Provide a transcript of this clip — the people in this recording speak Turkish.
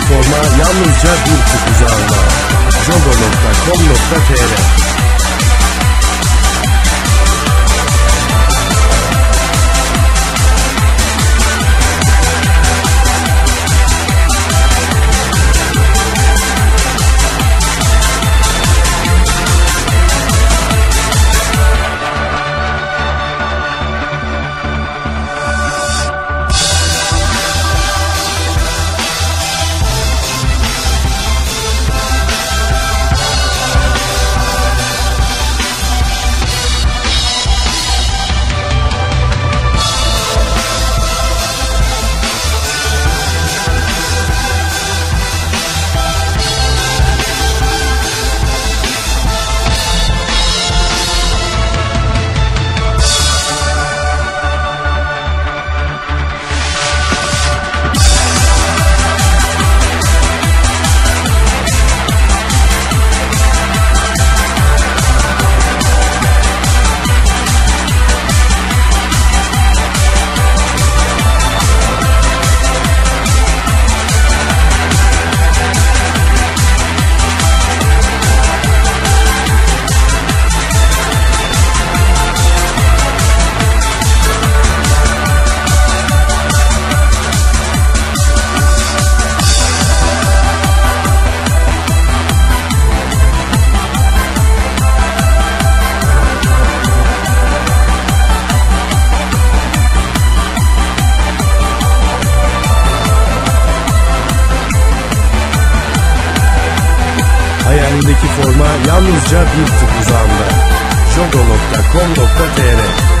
forma yalnızca bir kutucu alma. jogo.com.tr Hayalindeki forma yalnızca bir tık uzağında. jogo.com.tr